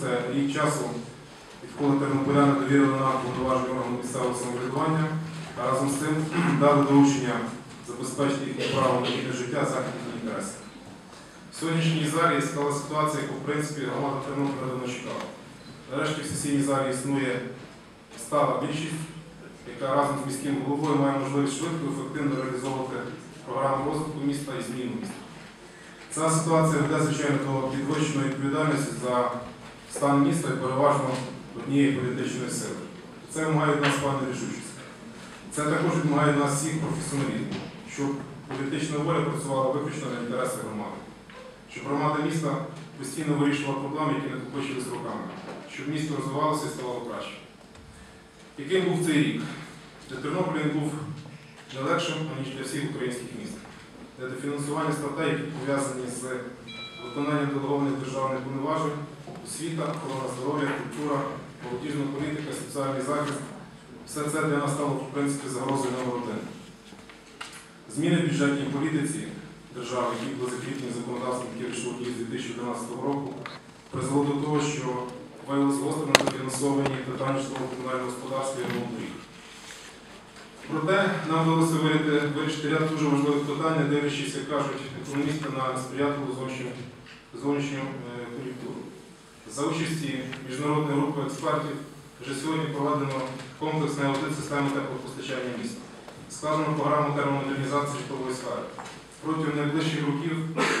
це рік часу, відколи тернополяни довірили нам повноваження органу місцевого самоврядування, а разом з тим дали доручення забезпечити їхнє право на гідне життя, захист їхніх інтересів. В сьогоднішній залі склала ситуація, яку в принципі громада Тернополя давно чекала. Нарешті в сесійній залі існує стала більшість, яка разом з міським головою має можливість швидко і ефективно реалізовувати програму розвитку міста і зміну міста. Ця ситуація веде, звичайно, до підвищеної відповідальності за стан міста переважно однієї політичної сили. Це вимагає нас певної рішучості. Це також вимагає нас всіх професіоналізму, щоб політична воля працювала виключно на інтереси громади, щоб громада міста постійно вирішувала проблеми, які накопичились роками, щоб місто розвивалося і ставало краще. Яким був цей рік? Для Тернополя він був не легшим, аніж для всіх українських міст, де дофінансування статей, які пов'язані з виконанням делегованих державних повноважень, освіта, охорона здоров'я, культура, молодіжна політика, соціальний захист, все це для нас стало, в принципі, загрозою номер один. Зміни в бюджетній політиці держави, які були закріплені законодавством, вийшло в з 2011 року, призвело до того, що виявилось гостро недофінансовані питання житлово-комунального господарства і ремонту доріг. Проте нам вдалося вирішити, ряд дуже важливих питань, дивлячись, як кажуть економісти, на сприятливу зовнішню, зовнішню е, кон'юнктуру. За участі міжнародної групи експертів вже сьогодні проведено комплексний аудит системи теплопостачання міста. Складено програму термомодернізації житлової сфери. Протягом найближчих років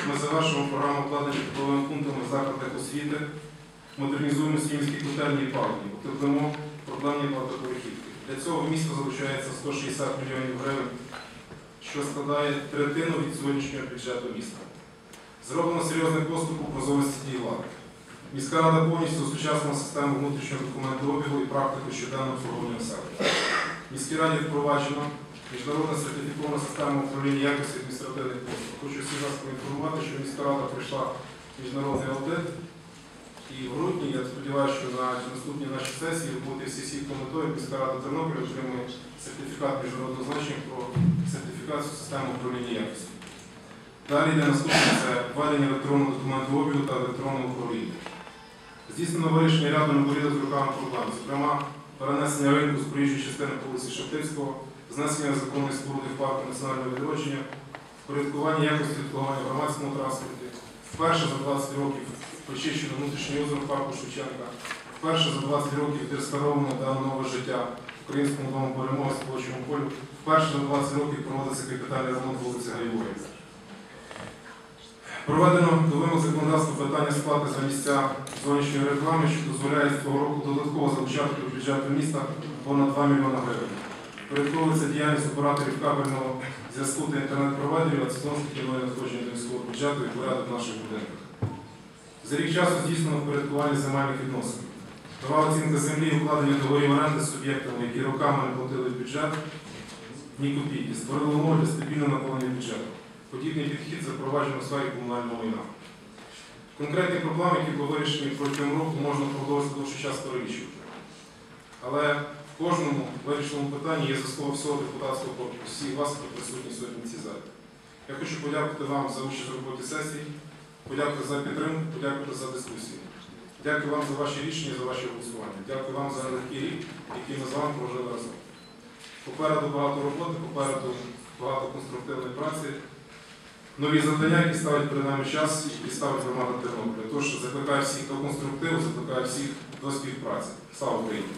ми завершимо програму обладнання тепловими пунктами в закладах освіти, модернізуємо всі міські котельні і палки, утеплимо проблемні багатоповерхівки. Для цього в місто залучається 160 мільйонів гривень, що складає третину від сьогоднішнього бюджету міста. Зроблено серйозний поступ у прозорості дій влади. Міська рада повністю осучаснила систему внутрішнього документообігу і практику щоденного обслуговування населення. В міській раді впроваджено міжнародна сертифікована система управління якості адміністративних послуг. Хочу всіх вас поінформувати, що міська рада пройшла міжнародний аудит. І в грудні, я сподіваюся, що на наступній нашій сесії буде сесійною метою міська рада Тернополя отримує сертифікат міжнародного значення про сертифікацію системи управління якості. Далі йде наступне це введення електронного документу обігу та електронного управління. Здійснено вирішення ряду наборів з руками проблем, зокрема перенесення ринку з проїжджої частини вулиці Шептицького, знесення законної споруди в парку національного відродження, впорядкування якості обслуговування в громадському транспорті, вперше за 20 років почищено внутрішнє озеро парку Шевченка, вперше за 20 років відреставровано дано нове життя Українському дому перемоги Сполучому полю, вперше за 20 років проводиться капітальний ремонт вулиці Гаєвої. Проведено до вимог законодавства питання сплати за місця зовнішньої реклами, що дозволяє з цього року додатково залучати до бюджету міста понад 2 мільйони гривень. Порядковується діяльність операторів кабельного зв'язку та інтернет-провайдерів, а таки нове надходження до міського бюджету і порядок в наших будинках. За рік часу здійснено впорядкування земельних відносин. Нова оцінка землі і укладення договорів оренди суб'єктами, які роками не платили бюджет, ні копійки, створили умови для стабільного наповнення бюджету. Подібний підхід запроваджено в сфері комунального майна. Конкретні проблеми, які були вирішені протягом року, можна продовжити довший час перелічувати. Але в кожному вирішеному питанні є заслуга всього депутатського корпусу, всіх вас, які присутні сьогодні в цій залі. Я хочу подякувати вам за участь у роботі сесії, подякувати за підтримку, подякувати за дискусію. Дякую вам за ваші рішення, за ваші голосування. Дякую вам за нелегкий рік, який ми з вами прожили разом. Попереду багато роботи, попереду багато конструктивної праці нові завдання, які ставить перед нами час і ставить громада Тернополя. Тож закликаю всіх до конструктиву, закликаю всіх до співпраці. Слава Україні!